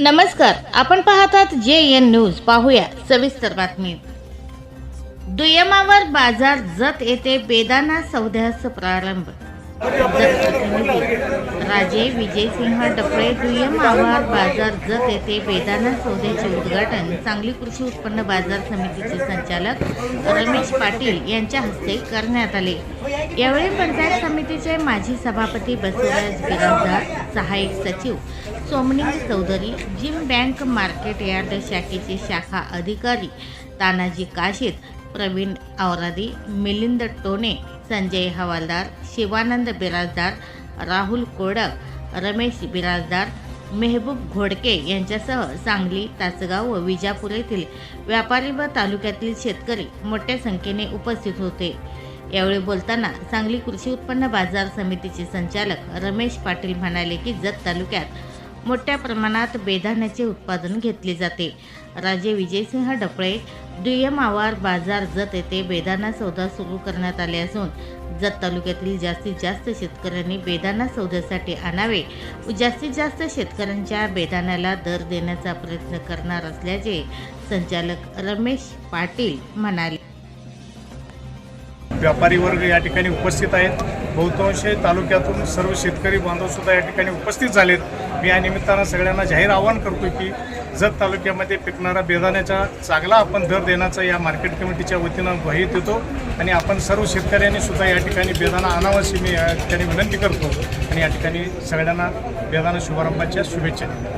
नमस्कार आपण पाहतात जे एन न्यूज. पाहूया सविस्तर बातमी. दुय्यमावर बाजार जत येथे बेदाना सौद्यास प्रारंभ. राजे विजयसिंह डफळे दुय्यम आवार बाजार जत येथे बेदाना सौद्याचे उद्घाटन. सांगली कृषी उत्पन्न बाजार समितीचे संचालक रमेश पाटील यांच्या हस्ते करण्यात आले. यावेळी पंचायत समितीचे माजी सभापती बसवराज बिराजदार सहाय्यक सचिव सोमनिंग चौधरी जिम बँक मार्केट यार्ड शाखेचे शाखा अधिकारी तानाजी काशीद प्रवीण आवरादी मिलिंद टोने संजय हवालदार शिवानंद बिराजदार राहुल कोडक रमेश बिराजदार मेहबूब घोडके यांच्यासह सांगली तासगाव व विजापूर येथील व्यापारी व तालुक्यातील शेतकरी मोठ्या संख्येने उपस्थित होते. यावेळी बोलताना सांगली कृषी उत्पन्न बाजार समितीचे संचालक रमेश पाटील म्हणाले की जत तालुक्यात मोठ्या प्रमाणात बेदाण्याचे उत्पादन घेतले जाते. राजे विजयसिंह डफळे दुय्यम आवार बाजार जत येथे बेदाना सौदा सुरू करण्यात आले असून जत तालुक्यातील जास्तीत जास्त शेतकऱ्यांनी बेदाना सौद्यासाठी आणावे. व जास्तीत जास्त शेतकऱ्यांच्या बेदाण्याला दर देण्याचा प्रयत्न करणार असल्याचे संचालक रमेश पाटील म्हणाले. व्यापारी वर्ग या ठिकाणी उपस्थित आहेत. बहुतांश तालुक्यातून सर्व शेतकरी बांधवसुद्धा या ठिकाणी उपस्थित झालेत. मी या निमित्तानं सगळ्यांना जाहीर आवाहन करतो की जत तालुक्यामध्ये पिकणारा बेदाण्याचा चांगला आपण दर देण्याचा या मार्केट कमिटीच्या वतीनं ग्वाही देतो आणि आपण सर्व शेतकऱ्यांनी सुद्धा या ठिकाणी बेदाना आणावा अशी मी या ठिकाणी विनंती करतो आणि या ठिकाणी सगळ्यांना बेदाना शुभारंभाच्या शुभेच्छा देतो.